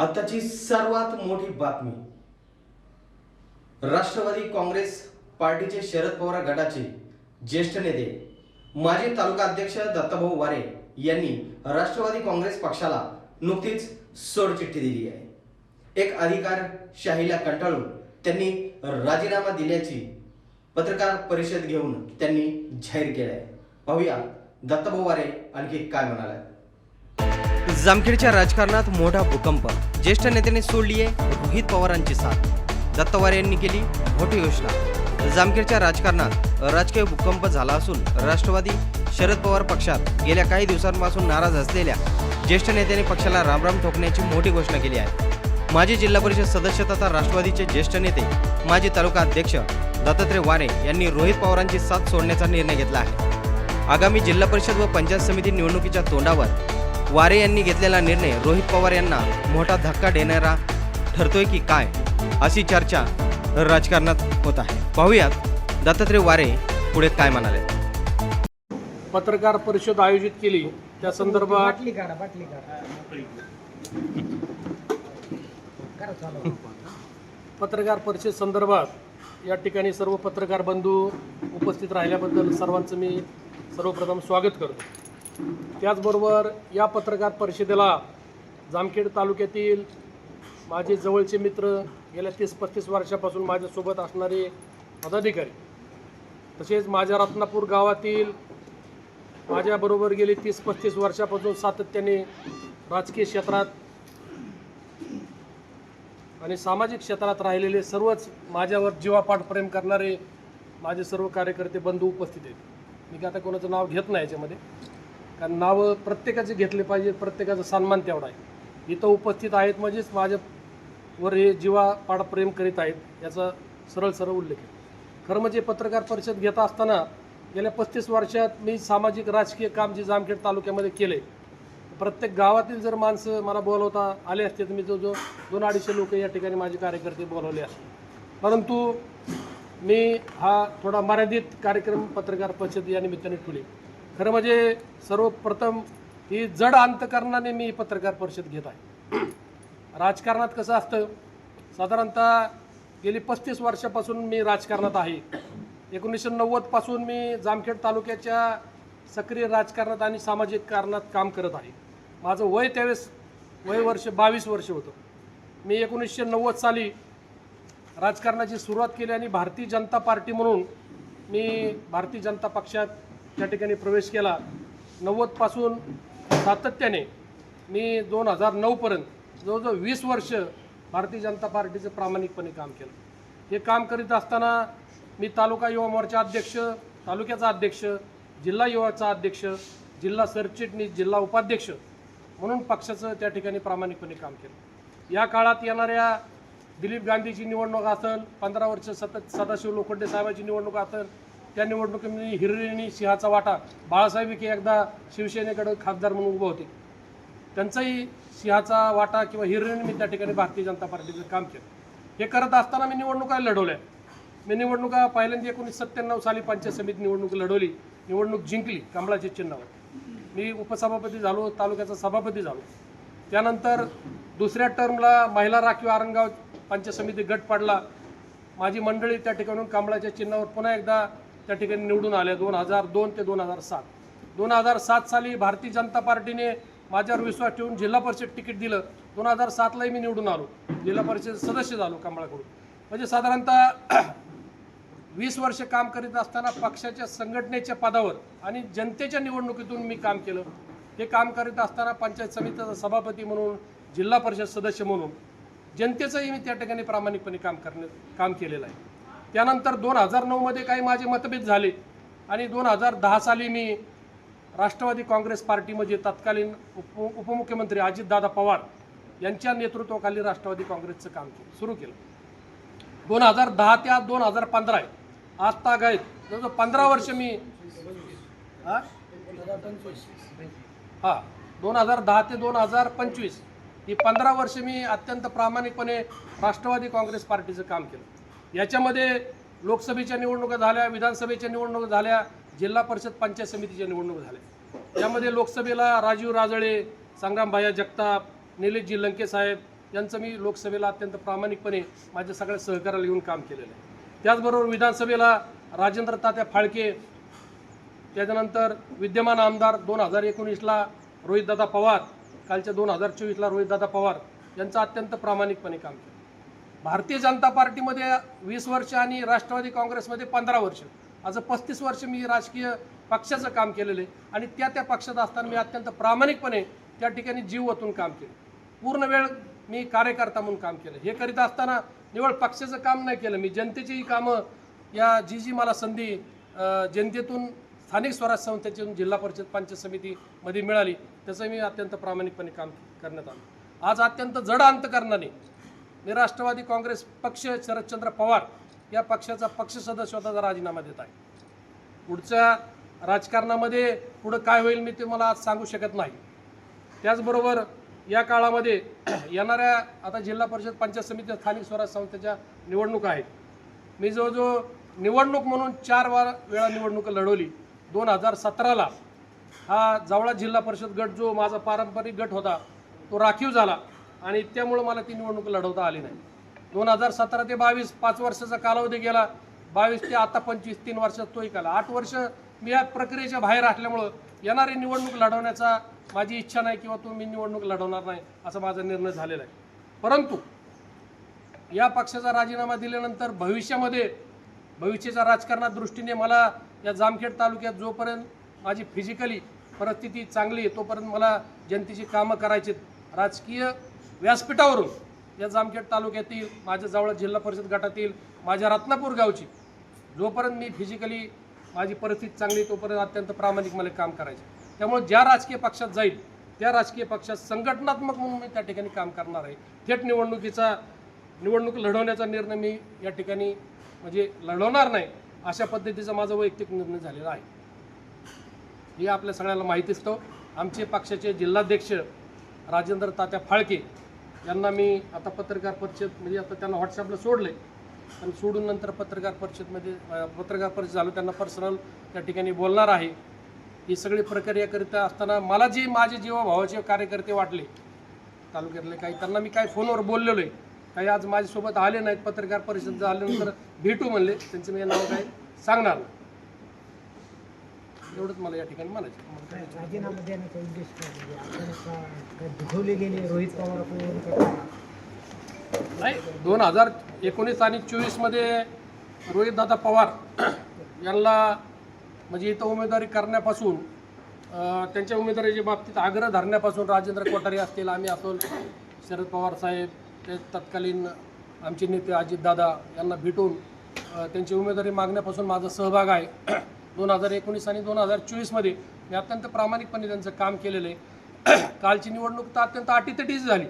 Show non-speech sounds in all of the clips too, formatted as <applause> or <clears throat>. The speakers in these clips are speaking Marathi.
आताची सर्वात मोठी बातमी. राष्ट्रवादी काँग्रेस पार्टीचे शरद पवार गटाचे ज्येष्ठ नेते माजी तालुका अध्यक्ष दत्ताभाऊ वारे यांनी राष्ट्रवादी काँग्रेस पक्षाला नुकतीच सोडचिठ्ठी दिली आहे. एक अधिकार शाहीला कंटाळून त्यांनी राजीनामा दिल्याची पत्रकार परिषद घेऊन त्यांनी जाहीर केलं आहे पाहूया दत्ताभाऊ वारे आणखी काय म्हणाले. जामखेडच्या राजकारणात मोठा भूकंप. ज्येष्ठ नेत्याने सोडली आहे रोहित पवारांची साथ. दत्तवार यांनी केली मोठी घोषणा. जामखेडच्या राजकारणात राजकीय भूकंप झाला असून राष्ट्रवादी शरद पवार पक्षात गेल्या काही दिवसांपासून नाराज असलेल्या ज्येष्ठ नेत्याने पक्षाला रामराम ठोकण्याची मोठी घोषणा केली आहे. माजी जिल्हा परिषद सदस्य तथा राष्ट्रवादीचे ज्येष्ठ नेते माजी तालुका अध्यक्ष दत्तात्रय वारे यांनी रोहित पवारांची साथ सोडण्याचा निर्णय घेतला आहे. आगामी जिल्हा परिषद व पंचायत समिती निवडणुकीच्या तोंडावर वारे यांनी घेतलेला निर्णय रोहित पवार यांना मोठा धक्का देणारा ठरतोय की काय अशी चर्चा राजकारणात होत आहे. पाहूयात दत्तात्रय वारे पुढे काय म्हणाले. पत्रकार परिषद आयोजित केली. त्या संदर्भात पत्रकार परिषद संदर्भात या ठिकाणी सर्व पत्रकार बंधू उपस्थित राहिल्याबद्दल सर्वांचं मी सर्वप्रथम स्वागत करतो. त्याचबरोबर या पत्रकार परिषदेला जामखेड तालुक्यातील माझे जवळचे मित्र गेल्या तीस पस्तीस वर्षापासून माझ्यासोबत असणारे पदाधिकारी तसेच माझ्या रत्नापूर गावातील माझ्याबरोबर गेली तीस पस्तीस वर्षापासून सातत्याने राजकीय क्षेत्रात आणि सामाजिक क्षेत्रात राहिलेले सर्वच माझ्यावर जीवापाठ प्रेम करणारे माझे सर्व कार्यकर्ते बंधू उपस्थित आहेत. मी आता कोणाचं नाव घेत नाही याच्यामध्ये. कारण नावं प्रत्येकाचे घेतले पाहिजे प्रत्येकाचा सन्मान तेवढा आहे. इथं उपस्थित आहेत म्हणजेच माझ्यावर हे जीवापाड प्रेम करीत आहेत याचा सरळ सरळ उल्लेख आहे. खरं म्हणजे पत्रकार परिषद घेत असताना गेल्या पस्तीस वर्षात मी सामाजिक राजकीय काम जे जामखेड तालुक्यामध्ये केले प्रत्येक गावातील जर माणसं मला बोलवता आले असते तर मी जो जो दोन अडीचशे लोक या ठिकाणी माझे कार्यकर्ते बोलवले असते. परंतु मी हा थोडा मर्यादित कार्यक्रम पत्रकार परिषद या निमित्ताने ठेवली. खरं म्हणजे सर्वप्रथम ही जड अंतकरणाने मी पत्रकार परिषद घेत आहे. राजकारणात कसं असतं साधारणतः गेली पस्तीस वर्षापासून मी राजकारणात आहे. एकोणीसशे नव्वदपासून मी जामखेड तालुक्याच्या सक्रिय राजकारणात आणि सामाजिक कारणात काम करत आहे. माझं वय त्यावेळेस वय वर्ष बावीस वर्ष होतं. मी एकोणीसशे नव्वद साली राजकारणाची सुरुवात केली आणि भारतीय जनता पार्टी म्हणून मी भारतीय जनता पक्षात त्या ठिकाणी प्रवेश केला. नव्वदपासून सातत्याने मी दोन हजार नऊपर्यंत जवळजवळ वीस वर्ष भारतीय जनता पार्टीचं प्रामाणिकपणे काम केलं. हे काम करीत असताना मी तालुका युवा मोर्चा अध्यक्ष तालुक्याचा अध्यक्ष जिल्हा युवाचा अध्यक्ष जिल्हा सरचिटणीस जिल्हा उपाध्यक्ष म्हणून पक्षाचं त्या ठिकाणी प्रामाणिकपणे काम केलं. या काळात येणाऱ्या दिलीप गांधीची निवडणूक असेल पंधरा वर्ष सतत सदाशिव लोखंडे साहेबांची निवडणूक असेल त्या निवडणुकीमध्ये हिरणी सिंहाचा वाटा बाळासाहेब विखे एकदा शिवसेनेकडे खासदार म्हणून उभं होते. त्यांचाही सिंहाचा वाटा किंवा हिरणी मी त्या ठिकाणी भारतीय जनता पार्टीचं काम केलं. हे करत असताना मी निवडणुका लढवल्या. मी निवडणुका पहिल्यांदा एकोणीस सत्त्याण्णव साली पंचायत समिती निवडणूक लढवली. निवडणूक जिंकली कमळाच्या चिन्हावर. मी उपसभापती झालो तालुक्याचा सभापती झालो. त्यानंतर दुसऱ्या टर्मला महिला राखीव आरंगाव पंचायत समिती गट पडला. माझी मंडळी त्या ठिकाणून कमळाच्या चिन्हावर पुन्हा एकदा त्या ठिकाणी निवडून आल्या दोन हजार दोन ते दोन हजार सात. दोन हजार सात साली भारतीय जनता पार्टीने माझ्यावर विश्वास ठेवून जिल्हा परिषद तिकीट दिलं. दोन हजार सातलाही मी निवडून आलो. जिल्हा परिषद सदस्य झालो कमळाकडून म्हणजे साधारणतः <clears throat> वीस वर्ष काम करीत असताना पक्षाच्या संघटनेच्या पदावर आणि जनतेच्या निवडणुकीतून मी काम केलं. हे काम करीत असताना पंचायत समितीचा सभापती म्हणून जिल्हा परिषद सदस्य म्हणून जनतेचंही मी त्या ठिकाणी प्रामाणिकपणे काम करण्यात काम केलेलं आहे. त्यानंतर दोन हजार नऊमध्ये काही माझे मतभेद झाले आणि दोन हजार दहा साली मी राष्ट्रवादी काँग्रेस पार्टीमध्ये तत्कालीन उप उपमुख्यमंत्री अजितदादा पवार यांच्या नेतृत्वाखाली राष्ट्रवादी काँग्रेसचं काम केलं सुरू केलं. दोन हजार दहा ते आज दोन हजार पंधरा आहे आज ताग आहेत. जवळजवळ पंधरा वर्ष मी हा? हा दोन हजार दहा ते दोन हजार पंचवीस ही पंधरा वर्ष मी अत्यंत प्रामाणिकपणे राष्ट्रवादी काँग्रेस पार्टीचं काम केलं. याच्यामध्ये लोकसभेच्या निवडणुका झाल्या विधानसभेच्या निवडणुका झाल्या जिल्हा परिषद पंचायत समितीच्या निवडणुका झाल्या. यामध्ये लोकसभेला राजीव राजळे संग्रामभाया जगताप निलेशजी लंके साहेब यांचं मी लोकसभेला अत्यंत प्रामाणिकपणे माझ्या सगळ्या सहकार्याला घेऊन काम केलेलं आहे. त्याचबरोबर विधानसभेला राजेंद्र तात्या फाळके त्याच्यानंतर विद्यमान आमदार दोन हजार एकोणीसला रोहितदादा पवार कालच्या दोन हजार चोवीसला रोहितदादा पवार यांचं अत्यंत प्रामाणिकपणे काम केलं. भारतीय जनता पार्टीमध्ये वीस वर्ष आणि राष्ट्रवादी काँग्रेसमध्ये पंधरा वर्ष. असं पस्तीस वर्ष मी राजकीय पक्षाचं काम केलेलं आहे आणि त्या त्या पक्षात असताना मी अत्यंत प्रामाणिकपणे त्या ठिकाणी जीव ओतून काम केलं. पूर्ण वेळ मी कार्यकर्ता म्हणून काम केलं. हे करीत असताना निवळ पक्षाचं काम नाही केलं. मी जनतेचीही कामं या जी जी मला संधी जनतेतून स्थानिक स्वराज्य संस्थेतून जिल्हा परिषद पंचायत समितीमध्ये मिळाली त्याचं मी अत्यंत प्रामाणिकपणे काम करण्यात आलं. आज अत्यंत जड अंतकरणाने मी राष्ट्रवादी काँग्रेस पक्ष शरदचंद्र पवार या पक्षाचा पक्ष सदस्यत्वाचा राजीनामा देत आहे. पुढच्या राजकारणामध्ये पुढं काय होईल मी तुम्हाला आज सांगू शकत नाही. त्याचबरोबर या काळामध्ये <clears throat> येणाऱ्या आता जिल्हा परिषद पंचायत समिती स्थानिक स्वराज संस्थेच्या निवडणुका आहेत. मी जवळजवळ निवडणूक म्हणून चार वार वेळा निवडणूक लढवली. दोन हजार सतराला हा जावळा जिल्हा परिषद गट जो माझा पारंपरिक गट होता तो राखीव झाला. आणि त्यामुळं मला ती निवडणूक लढवता आली नाही. दोन हजार सतरा ते बावीस पाच वर्षाचा कालावधी गेला. बावीस ते आता पंचवीस तीन वर्षात तोही काला. आठ वर्ष मी या प्रक्रियेच्या बाहेर असल्यामुळं येणारी निवडणूक लढवण्याचा माझी इच्छा नाही किंवा तो मी निवडणूक लढवणार नाही असा माझा निर्णय झालेला आहे. परंतु या पक्षाचा राजीनामा दिल्यानंतर भविष्यामध्ये भविष्याच्या राजकारणात दृष्टीने मला या जामखेड तालुक्यात जोपर्यंत माझी फिजिकली परिस्थिती चांगली आहे तोपर्यंत मला जनतेची कामं करायची राजकीय व्यासपीठावरून या जामखेड तालुक्यातील माझ्या जवळ जिल्हा परिषद गटातील माझ्या रत्नापूर गावची जोपर्यंत मी फिजिकली माझी परिस्थिती चांगली तोपर्यंत अत्यंत प्रामाणिक मला काम करायचे. त्यामुळे ज्या राजकीय पक्षात जाईल त्या राजकीय पक्षात संघटनात्मक म्हणून मी त्या ठिकाणी काम करणार आहे. थेट निवडणुकीचा निवडणूक लढवण्याचा निर्णय मी या ठिकाणी म्हणजे लढवणार नाही अशा पद्धतीचा माझा वैयक्तिक निर्णय झालेला आहे. हे आपल्या सगळ्याला माहिती असतो. आमचे पक्षाचे जिल्हाध्यक्ष राजेंद्र तात्या फाळके यांना मी आता पत्रकार परिषद म्हणजे आता त्यांना व्हॉट्सअपला सोडले. आणि सोडून नंतर पत्रकार परिषदमध्ये पत्रकार परिषद झालं त्यांना पर्सनल त्या ठिकाणी बोलणार आहे. ही सगळी प्रक्रिया करीत असताना मला जे माझे जीवाभावाचे कार्यकर्ते वाटले तालुक्यातले काही त्यांना मी काही फोनवर बोललेलो आहे काही आज माझ्यासोबत आले नाहीत पत्रकार परिषद झाल्यानंतर भेटू म्हणले. त्यांचं मी नाव काय सांगणार नाही. एवढंच मला या ठिकाणी म्हणायचं राजीनामा देण्याचा उद्देश काय म्हणजे गेले रोहित पवार नाही दोन हजार एकोणीस आणि चोवीसमध्ये रोहितदादा पवार यांना म्हणजे इथं उमेदवारी करण्यापासून त्यांच्या उमेदवारीच्या बाबतीत आग्रह धरण्यापासून राजेंद्र कोठारी असतील आम्ही असोल शरद पवार साहेब ते तत्कालीन आमचे नेते अजितदादा यांना भेटून त्यांची उमेदवारी मागण्यापासून माझा सहभाग आहे. दोन हजार एकोणीस आणि दोन हजार चोवीसमध्ये मी अत्यंत प्रामाणिकपणे त्यांचं काम केलेलं आहे. <clears throat> कालची निवडणूक तर अत्यंत अटीतटीच झाली.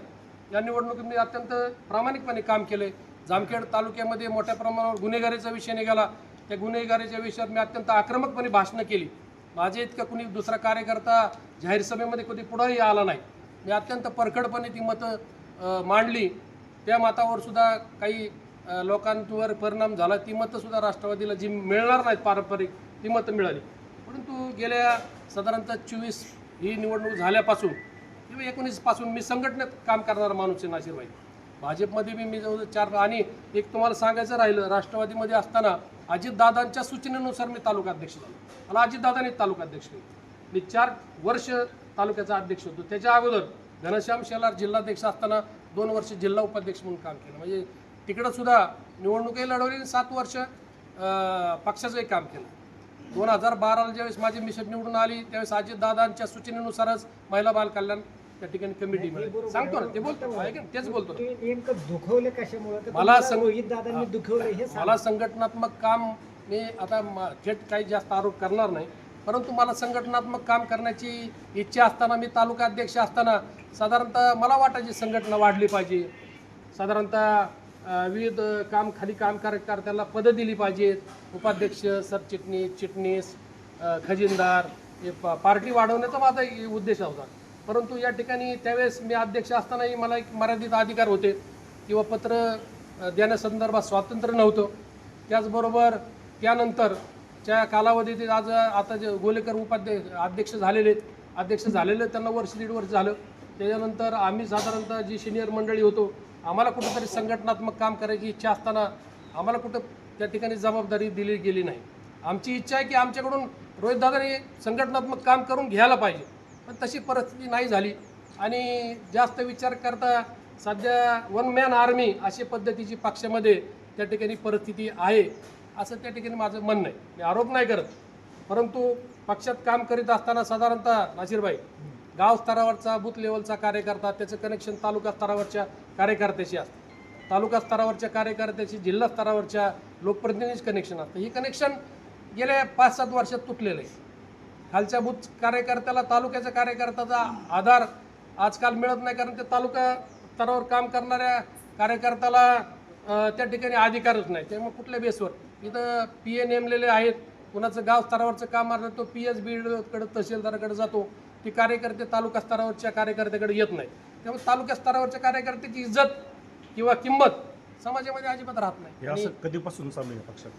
या निवडणुकीत मी अत्यंत प्रामाणिकपणे काम केले जामखेड तालुक्यामध्ये मोठ्या प्रमाणावर गुन्हेगारीचा विषय निघाला. त्या गुन्हेगारीच्या विषयात मी अत्यंत आक्रमकपणे भाषणं केली. माझे इतका कुणी दुसरा कार्यकर्ता जाहीर सभेमध्ये कधी पुढंही आला नाही. मी अत्यंत परखडपणे ती मतं मांडली. त्या मतावर सुद्धा काही लोकांवर परिणाम झाला. ती मतंसुद्धा राष्ट्रवादीला जी मिळणार नाहीत पारंपरिक ती मतं मिळाली. परंतु गेल्या साधारणतः चोवीस ही निवडणूक झाल्यापासून किंवा एकोणीसपासून मी संघटनेत काम करणारा माणूस आहे नाशिरबाई. भाजपमध्ये बी मी जवळ चार आणि एक तुम्हाला सांगायचं राहिलं राष्ट्रवादीमध्ये असताना अजितदादांच्या सूचनेनुसार मी तालुका अध्यक्ष झालो. मला अजितदादांनी तालुका अध्यक्ष केले. मी चार वर्ष तालुक्याचा अध्यक्ष होतो. त्याच्या अगोदर घनश्याम शेलार जिल्हाध्यक्ष असताना दोन वर्ष जिल्हा उपाध्यक्ष म्हणून काम केलं. म्हणजे तिकडंसुद्धा निवडणुकही लढवली आणि सात वर्ष पक्षाचंही काम केलं. दोन हजार बाराला ज्यावेळेस माझी मिशन निवडून आली त्यावेळेस अजितदादांच्या सूचनेनुसारच महिला बाल कल्याण त्या ठिकाणी कमिटी मिळाली. सांगतो ना ते बोलतो? तेच बोलतो दुखवले कशामुळे? मला हे. मला संघटनात्मक काम मी आता थेट काही जास्त आरोप करणार नाही परंतु मला संघटनात्मक काम करण्याची इच्छा असताना मी तालुका अध्यक्ष असताना साधारणतः मला वाटायची संघटना वाढली पाहिजे. साधारणतः विविध काम खाली काम कार्यकर्त्याला पदं दिली पाहिजेत. उपाध्यक्ष सरचिटणीस चिटणीस खजिनदार हे प- पार्टी वाढवण्याचा माझा उद्देश होता. परंतु या ठिकाणी त्यावेळेस मी अध्यक्ष असतानाही मला एक मर्यादित अधिकार होते. किंवा पत्र देण्यासंदर्भात स्वातंत्र्य नव्हतं. त्याचबरोबर त्यानंतरच्या कालावधीत आज आता जे गोलेकर उपाध्यक्ष अध्यक्ष झालेले आहेत. अध्यक्ष झालेले त्यांना वर्ष दीड वर्ष झालं. त्याच्यानंतर आम्ही साधारणतः जी सिनियर मंडळी होतो आम्हाला कुठंतरी संघटनात्मक काम करायची इच्छा असताना आम्हाला कुठं त्या ठिकाणी जबाबदारी दिली गेली नाही. आमची इच्छा आहे की आमच्याकडून रोहितदादांनी संघटनात्मक काम करून घ्यायला पाहिजे. पण तशी परिस्थिती नाही झाली. आणि जास्त विचार करता सध्या वन मॅन आर्मी अशी पद्धतीची पक्षामध्ये त्या ठिकाणी परिस्थिती आहे असं त्या ठिकाणी माझं म्हणणं आहे. मी आरोप नाही करत. परंतु पक्षात काम करीत असताना साधारणतः नाशिरबाई गाव स्तरावरचा बूथ लेवलचा कार्यकर्ता त्याचं कनेक्शन तालुका स्तरावरच्या कार्यकर्त्याशी असतं. तालुका स्तरावरच्या कार्यकर्त्याशी जिल्हा स्तरावरच्या लोकप्रतिनिधीच कनेक्शन असतं. ही कनेक्शन गेल्या पाच सात वर्षात तुटलेलं आहे. खालच्या बूथ कार्यकर्त्याला तालुक्याच्या कार्यकर्त्याचा आधार आजकाल मिळत नाही कारण ते तालुका स्तरावर काम करणाऱ्या कार्यकर्त्याला त्या ठिकाणी अधिकारच नाही. त्यामुळे कुठल्या बेसवर इथं पी ए नेमलेले आहेत. कुणाचं गाव स्तरावरचं काम असलं तो पी एच बीकडे तहसीलदाराकडे जातो. ती कार्यकर्ते तालुका स्तरावरच्या कार्यकर्त्याकडे येत नाही त्यामुळे तालुका स्तरावरच्या कार्यकर्त्याची इज्जत किंवा किंमत समाजामध्ये अजिबात राहत नाही असं कधीपासून चालू आहे पक्षात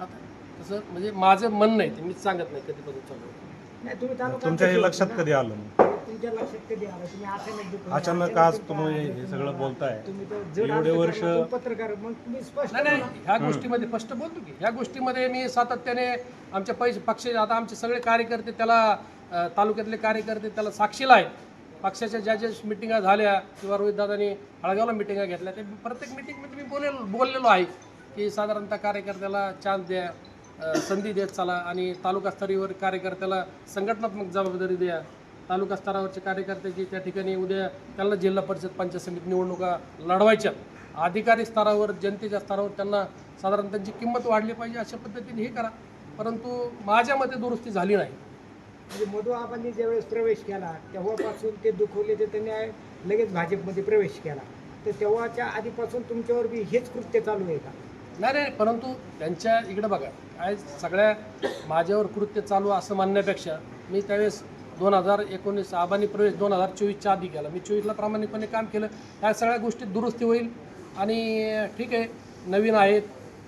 आता तसं म्हणजे माझं म्हणणं आहे ते मीच सांगत नाही कधीपासून चालू आहे. नाही तुम्ही तालुका तुमच्या हे लक्षात कधी आलं? तुमच्या लक्षात कधी आलं तुम्ही अचानक आज तुम्ही हे सगळं बोलताय. तुम्ही जड एवढे वर्ष- पत्रकार मग तुम्ही स्पष्ट नाही नाही बोला. ह्या गोष्टीमध्ये स्पष्ट बोलतो की ह्या गोष्टीमध्ये मी सातत्याने आमच्या पैसे पक्ष आता आमचे सगळे कार्यकर्ते त्याला अ, तालुक्यातले कार्यकर्ते त्याला साक्षीला आहेत. पक्षाच्या ज्या ज्या मिटिंगा झाल्या किंवा रोहितदादांनी हळगावला मिटिंगा घेतल्या ते प्रत्येक मिटिंगमध्ये मी बोलेलो बोललेलो आहे की साधारणतः कार्यकर्त्याला चान्स द्या अ, संधी देत चला आणि तालुका स्तरीवर कार्यकर्त्याला संघटनात्मक जबाबदारी द्या. तालुका स्तरावरचे कार्यकर्त्याची त्या ठिकाणी उद्या त्यांना जिल्हा परिषद पंचायत समिती निवडणुका लढवायच्या. अधिकारी स्तरावर जनतेच्या स्तरावर त्यांना साधारण त्यांची किंमत वाढली पाहिजे अशा पद्धतीने हे करा. परंतु माझ्या मते दुरुस्ती झाली नाही. म्हणजे मधु आबांनी ज्यावेळेस प्रवेश केला तेव्हापासून ते दुखवले ते त्यांनी लगेच भाजपमध्ये प्रवेश केला. तर तेव्हाच्या आधीपासून तुमच्यावर बी हेच कृत्य चालू आहे का? नाही नाही परंतु त्यांच्या इकडे बघा. काय सगळ्या माझ्यावर कृत्य चालू असं म्हणण्यापेक्षा मी त्यावेळेस दोन हजार एकोणीस आबानी प्रवेश दोन हजार चोवीसच्या आधी केला. मी चोवीसला प्रामाणिकपणे काम केलं. या सगळ्या गोष्टीत दुरुस्ती होईल आणि ठीक आहे नवीन आहेत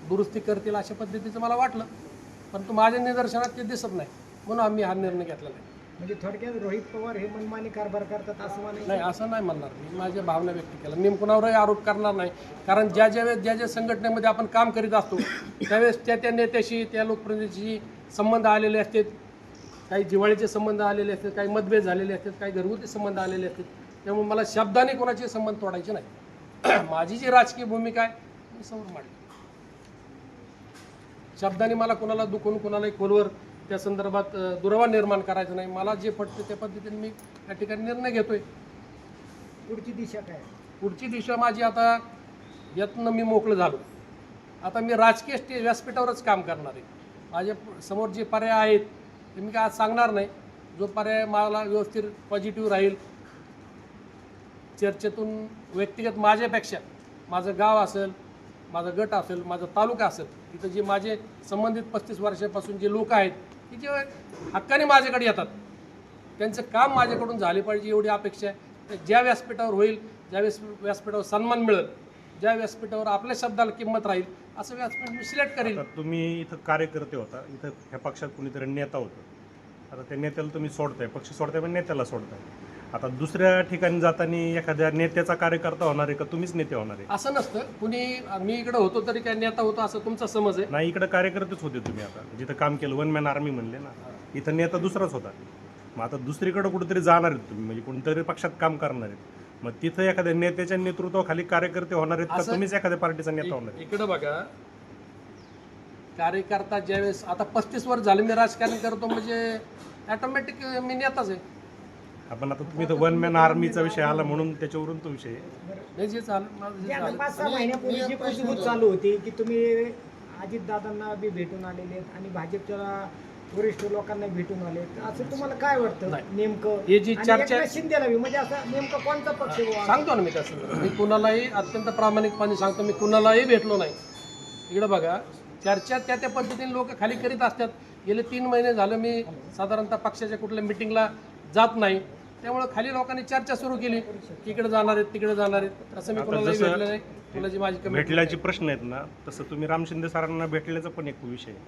दुरुस्ती करतील अशा पद्धतीचं मला वाटलं. परंतु माझ्या निदर्शनात ते दिसत नाही. म्हणून आम्ही हा निर्णय घेतलेला आहे म्हणजे थोडक्यात रोहित पवार हे मनमानी कारभार करतात असं म्हणायचं? नाही असं नाही म्हणणार मी. माझ्या भावना व्यक्त केल्या. मी कुणावरही आरोप करणार नाही. कारण ज्या ज्या वेळेस ज्या ज्या संघटनेमध्ये आपण काम करीत असतो त्यावेळेस त्या त्या नेत्याशी त्या लोकप्रतिनिधीशी संबंध आलेले असतात. काही जिव्हाळीचे संबंध आलेले असतात काही मतभेद झालेले असतात काही घरगुती संबंध आलेले असतात त्यामुळे मला शब्दाने कोणाचे संबंध तोडायचे नाही. <clears throat> माझी जी राजकीय भूमिका आहे मी समोर मांडली शब्दाने मला कोणाला दुखून कोणालाही खोलवर त्या संदर्भात दुरावा निर्माण करायचा नाही. मला जे पटते त्या पद्धतीने मी त्या ठिकाणी निर्णय घेतोय. पुढची दिशा काय? पुढची दिशा माझी आता यातनं मी मोकळं झालो. आता मी राजकीय स्टे व्यासपीठावरच काम करणार आहे. माझ्यासमोर जे पर्याय आहेत ते मी काय आज सांगणार नाही. जो पर्याय मला व्यवस्थित पॉझिटिव्ह राहील चर्चेतून व्यक्तिगत माझ्यापेक्षा माझं गाव असेल माझा गट असेल माझा तालुका असेल तिथं जे माझे संबंधित पस्तीस वर्षापासून जे लोक आहेत की जे हक्काने माझ्याकडे येतात त्यांचं काम माझ्याकडून झाले पाहिजे एवढी अपेक्षा आहे. ज्या व्यासपीठावर होईल ज्या व्यास व्यासपीठावर सन्मान मिळेल ज्या व्यासपीठावर आपल्या शब्दाला किंमत राहील असं व्यासपीठ मी सिलेक्ट करेल आता तुम्ही इथं कार्यकर्ते होता इथं ह्या पक्षात कुणीतरी नेता होतं. आता त्या नेत्याला तुम्ही सोडताय पक्ष सोडताय पण नेत्याला सोडताय. आता दुसऱ्या ठिकाणी जाताना एखाद्या नेत्याचा कार्यकर्ता होणार आहे का? तुम्हीच नेते होणार आहे. असं नसतं. कुणी मी इकडे होतो तरी काय नेता होतो असं तुमचा समज आहे. नाही इकडे कार्यकर्तेच होते तुम्ही आता. जिथं काम केलं वन मॅन आर्मी म्हणले ना इथं नेता दुसराच होता. मग आता दुसरीकडे कुठेतरी जाणार आहेत तुम्ही. म्हणजे कोणतरी पक्षात काम करणार आहेत. मग तिथं एखाद्या नेत्याच्या नेतृत्वाखाली कार्यकर्ते होणार आहेत का? असं- तुम्हीच एखाद्या पार्टीचा नेता होणार आहे इकडं बघा. कार्यकर्ता ज्यावेळेस आता पस्तीस वर्ष झाले मी राजकारण करतो म्हणजे ऑटोमॅटिक मी नेताच आहे. आपण आता तुम्ही इथं वन मॅन आर्मीचा विषय आला म्हणून त्याच्यावरून तो विषय आहे. हे जे चालू माझं जे जे आता चालू पाच सहा महिन्यापूर्वी जी कुजबूज चालू होती की तुम्ही अजितदादांना बी भेटून आलेले आहेत आणि भाजपच्या वरिष्ठ लोकांना भेटून आले. असं तुम्हाला काय वाटतं? नाही. नेमकं? हे जी आणि चर्चा- एकनाथ शिंदेला बी म्हणजे असं नेमकं कोणता पक्ष बुवा? सांगतो ना मी तसं. मी कुणालाही अत्यंत प्रामाणिकपणे सांगतो मी कुणालाही भेटलो नाही. इकडं बघा चर्चा त्या त्या पद्धतीने लोक खाली करीत असतात. गेले तीन महिने झालं मी साधारणतः पक्षाच्या कुठल्या मिटिंगला जात नाही. त्यामुळे खाली लोकांनी चर्चा सुरू केली. की इकडे जाणार आहेत तिकडे जाणार आहेत. असं मी आता कुणालाही जसं भेटलं नाही. कुणाची माझी कमी भेटल्याचे प्रश्न आहेत ना तसं तुम्ही राम शिंदे सरांना भेटल्याचा पण एक विषय आहे.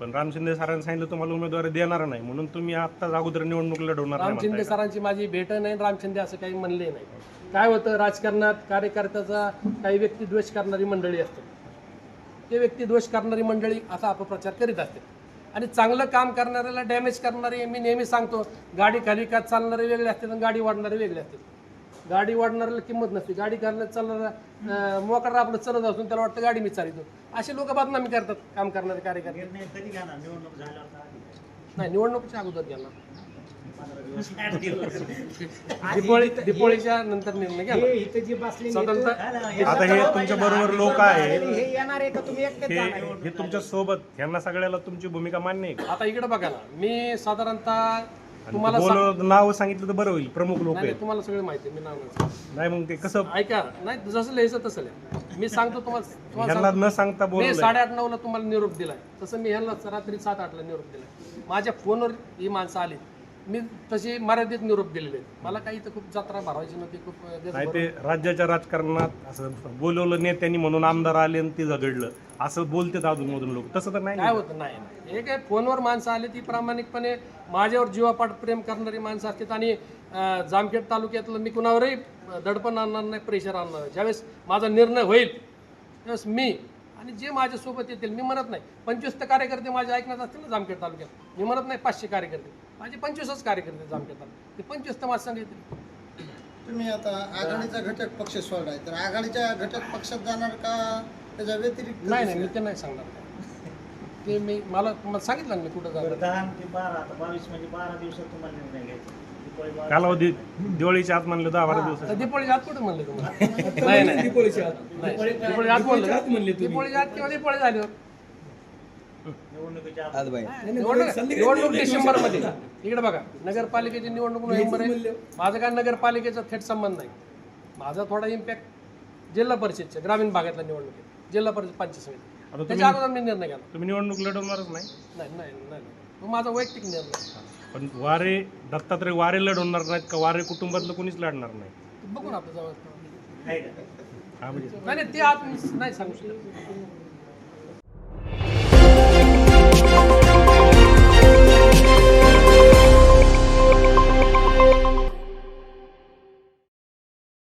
पण राम शिंदे सरांनी सांगितलं तुम्हाला उमेदवारी देणार नाही. म्हणून तुम्ही आत्ताच अगोदर निवडणूक लढवणार राम नाही शिंदे म्हणताय? सरांची माझी भेट नाही राम शिंदे असं काही म्हणले नाही. काय होतं राजकारणात कार्यकर्त्याचा काही व्यक्ती द्वेष करणारी मंडळी असते. ते व्यक्ती द्वेष करणारी मंडळी असा अपप्रचार करीत असते. आणि चांगलं काम करणाऱ्याला डॅमेज करणारे मी नेहमी सांगतो गाडी खाली का चालणारे वेगळे असतात आणि गाडी वाढणारे वेगळे असतात गाडी वाढणाऱ्याला किंमत नसते. गाडी करण्यात चालणारा मोकर आपलं चालत असून त्याला वाटतं गाडी मी चालितो असे लोक बदनामी करतात काम करणारे कार्यकर्ते. निर्णय कधी घेणार? निवडणूक झाल्यावर का आधी? नाही निवडणुकीच्या अगोदर घ्यायला दिपोळी दिपोळीच्या नंतर निर्णय घ्या हे स्वतंत्र हे आता हे तुमच्या बरोबर लोक आहेत. हे तुमच्यासोबत ह्यांना सगळ्याला तुमची भूमिका मान्य आहे आता इकडे बघा ना. मी साधारणतः तुम्हाला बोल नाव सांगितलं तर बरं होईल. प्रमुख लोक नाही, आहेत. नाही, तुम्हाला सगळं माहिती आहे मी नाव नाही सांगत. नाही मग ते कसं ऐका नाही जसं लिहायचं तसं लिहा. मी सांगतो तुम्हाला तुम्हाला ह्यांना सांगतो. न सांगता मी बोलवलंय साडेआठ नऊला तुम्हाला निरोप दिलाय. तसं मी ह्यांना रात्री सात आठला निरोप दिलाय. माझ्या फोनवर ही माणसं आली. मी तशी मर्यादित निरोप दिलेले आहेत. मला काही तर खूप जत्रा भरवायची नव्हती खूप नाही ते राज्याच्या राजकारणात असं बोलवलं नेत्यांनी म्हणून आमदार आले आणि ते झगडलं. असं बोलतेत अजून मधून लोक. तसं तर नाही काय होतं? नाही नाही. हे काय फोनवर माणसं आली ती प्रामाणिकपणे माझ्यावर जीवापाठ प्रेम करणारी माणसं असतात आणि अं, जामखेड तालुक्यातलं मी कुणावरही दडपण आणणार नाही प्रेशर आणणार नाही. ज्यावेळेस माझा निर्णय होईल त्यावेळेस मी आणि जे माझ्यासोबत येतील मी म्हणत नाही. पंचवीस तर कार्यकर्ते माझे ऐकण्यात असतील ना जामखेड तालुक्यात. मी म्हणत नाही पाचशे कार्यकर्ते. माझे पंचवीसच कार्यकर्ते जामखेड तालुक्यात. ते पंचवीस तर माझ्या संग येतील. तुम्ही आता आघाडीचा घटक पक्ष सोडलाय. तर आघाडीच्या घटक पक्षात जाणार का? त्याच्या व्यतिरिक्त नाही नाही मी ते नाही सांगणार. ते मी मला मला सांगितलं ना मी कुठं जाणार. दहा ते बारा आता बावीस म्हणजे बारा दिवसात तुम्हाला निर्णय घ्यायचा. कालावधी दिवाळीच्या आत म्हणलं दहा बारा दिवस तर दीपोळीच्या आत कुठे म्हणले तुम्हाला? <laughs> नाही नाही. दीपोळीच्या आत. नाही. दीपोळीच्या आत म्हणले आत किंवा झाल्यावर निवडणूक डिसेंबरमध्ये इकडे बघा नगरपालिकेची निवडणूक नोव्हेंबर आहे माझं काय नगरपालिकेचा थेट संबंध नाही. माझा थोडा इम्पॅक्ट जिल्हा परिषदच्या ग्रामीण भागातल्या निवडणुकीत. जिल्हा परिषद पंचायत समिती. त्याच्या अगोदर मी निर्णय घ्याला तुम्ही निवडणूक लढवणारच नाही? नाही नाही माझा वैयक्तिक निर्णय. पण वारे दत्तात्रय वारे लढवणार नाहीत का? वारे कुटुंबातलं कोणीच लढणार नाही. बघू ना आपल्या जवळ. हा म्हणजे नाही नाही ते मी नाही सांगू शकत.